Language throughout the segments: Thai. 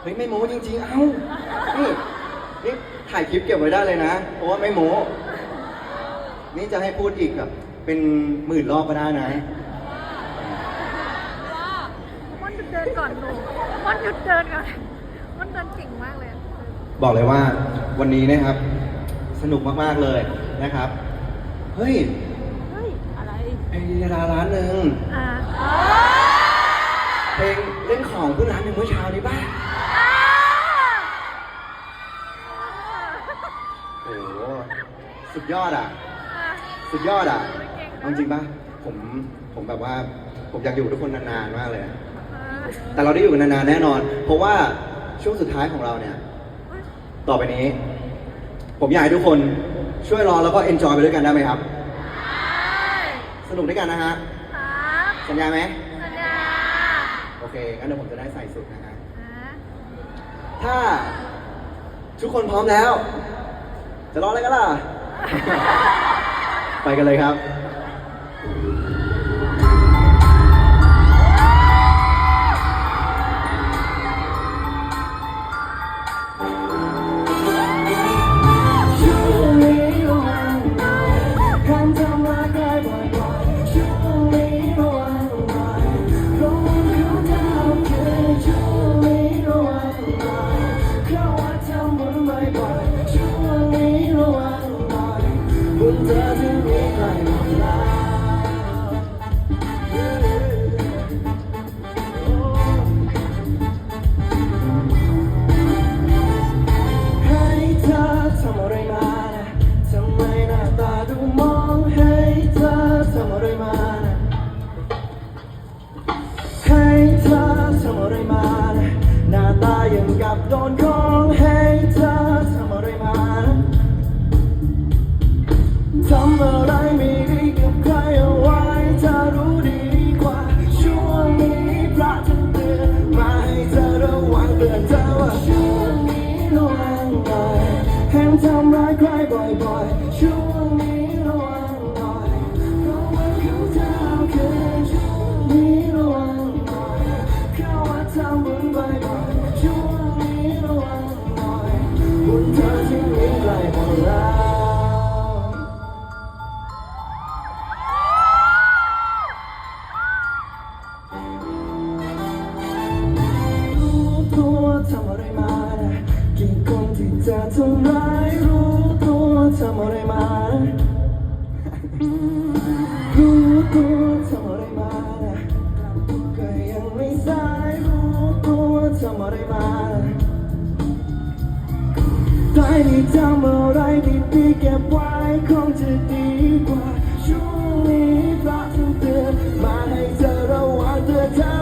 เฮ้ยไม่โม้จริง ๆ เอ้า นี่นี่ถ่ายคลิปเก็บไว้ได้เลยนะ เพราะว่าไม่โม้ นี่จะให้พูดอีกแบบเป็นหมื่นรอบก็ได้นะม่อนหยุดเดินก่อนหนูม่อนหยุดเดินก่อนม่อนเดินเก่งมากเลยอะบอกเลยว่าวันนี้นะครับ สนุกมากๆเลยนะครับ เฮ้ยเฮ้ย อะไร ไอดาราร้านหนึ่งอ่า เพลงเล่นของเพื่อนร้านหนึ่งเมื่อเช้านี้ป่ะ โอ้โห สุดยอดอะ สุดยอดอะเอาจริงป่ะผมผมแบบว่าผมอยากอยู่กับทุกคนนานๆมากเลยอะแต่เราได้อยู่กันนานๆแน่นอน เพราะว่าช่วงสุดท้ายของเราเนี่ย ต่อไปนี้ ผมอยากให้ทุกคนช่วยรอแล้วก็เอนจอยไปด้วยกันได้ไหมครับ สนุกด้วยกันนะฮะครับสัญญาไหมสัญญาโอเคงั้นเดี๋ยวผมจะได้ใส่สุดนะฮะอ่าถ้าทุกคนพร้อมแล้ว จะรออะไรกันล่ะ ไปกันเลยครับ อะไรมานรู้ตัวทำอะไรมาก็ยังไม่สายรู้ตัวทำอะไรมาได้ดีทำอะไรดีๆเก็บไว้คงจะดีกว่าช่วงนี้พระท่านเตือนมาให้เธอระวังเตือเธอ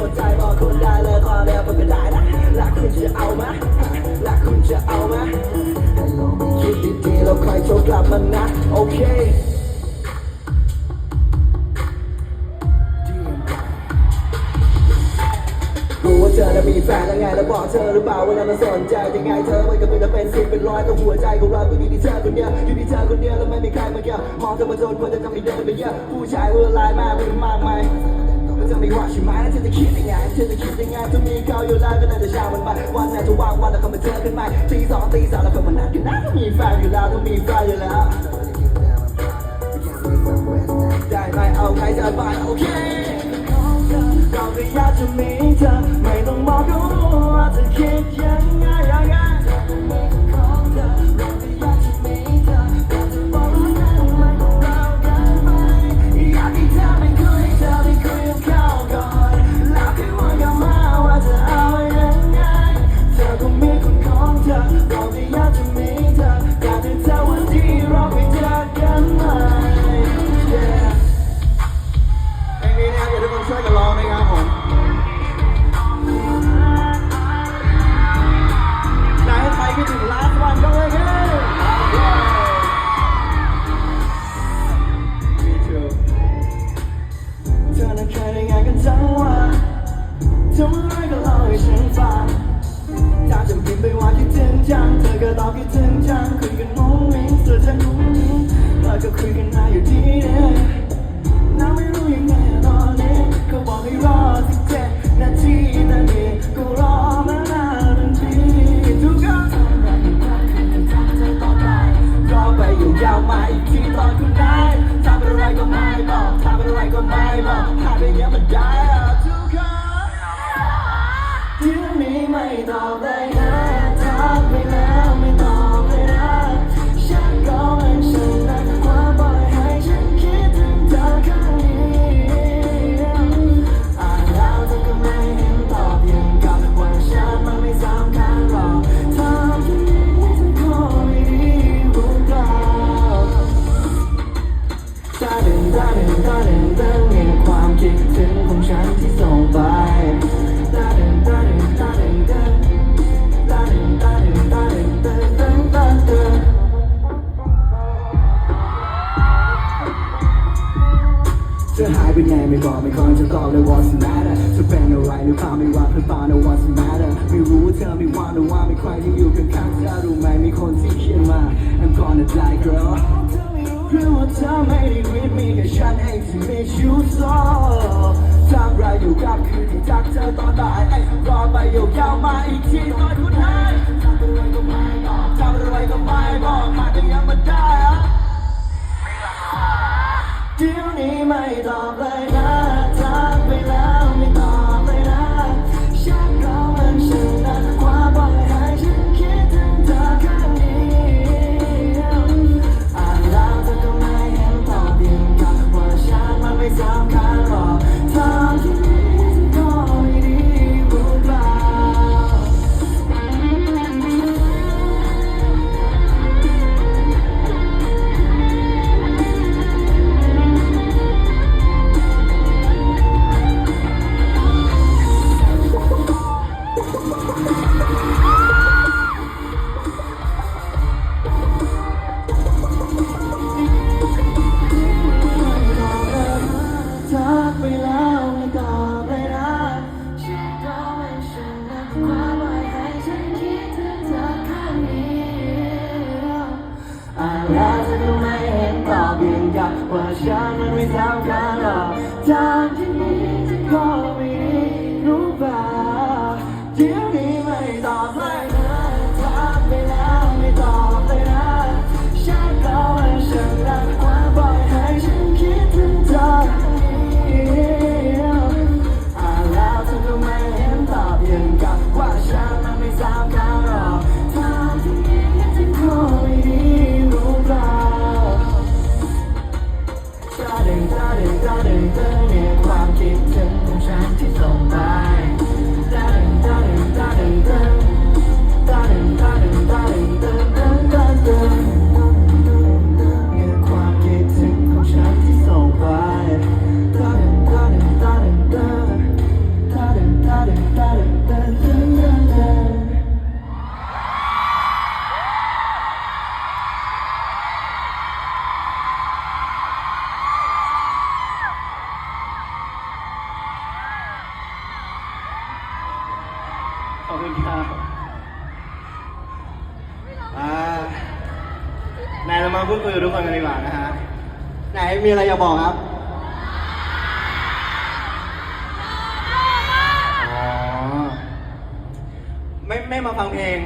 สนใจบอกคุณได้เลยพอแล้วมันก็ได้นะรักคุณจะเอาไหมรักคุณจะเอาไหมคิดดีๆเราวค่อยโทรกลับมันนะโอเครู้ว่าเธอจะมีแฟนแล้วไงแล้วบอกเธอหรือเปล่าว่าเราสนใจยังไงเธอมันก็เป็นเป็นสิบเป็นร้อยแต่หัวใจของเราก็อยู่ที่เธอคนเดียวอยู่ที่เธอคนเดียวแล้วไม่มีใครมาเกี่ยวมองเธอมาจนกว่าจะทำให้เดินไปเยอะผู้ชายเวอร์ไลน์มากมันมากไหม จะไม่ว่าใช่ไหมแล้เธอจะคิดยังไงเธอจะคิดยังไงจะมีเขาอยู่แล้วก็น่าจะเช้ามันไปวันน่าจะว่างวันแล้วก็มาเจอกันใหม่ตีสองตีสามแล้วก็มานัดกันนะก็มีแฟนอยู่แล้วก็มีแฟนอยู่แล้วได้ไหมเอาใครจะไปโอเคเราก็อยากจะมีเธอไม่ต้องบอกก็รู้ว่าเธอคิดยังไง creek now you're deep ใจ girl คือว่าเธอไม่ได้คิดมีแค่ฉันเองที่มีชู้ซอทำไรอยู่กับคืนที่จากเธอตอนบ่ายไอ้รอไปอยู่ยาวมาอีกทีตอนคุณหายทำอะไรก็ไม่บอกทำรวยก็ไม่บอกมาได้ยังไม่ได้อะเดี๋ยวนี้ไม่ตอบเลยนะ ไหนเรามาพูดคุยกับทุกคนกันดีกว่านะฮะ ไหนมีอะไรอยากบอกครับ อ๋อ ไม่ไม่มาฟังเพลง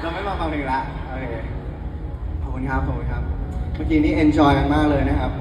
เราไม่มาฟังเพลงละโอเคขอบคุณครับ ขอบคุณครับ เมื่อกี้นี้เอนจอยกันมากเลยนะครับ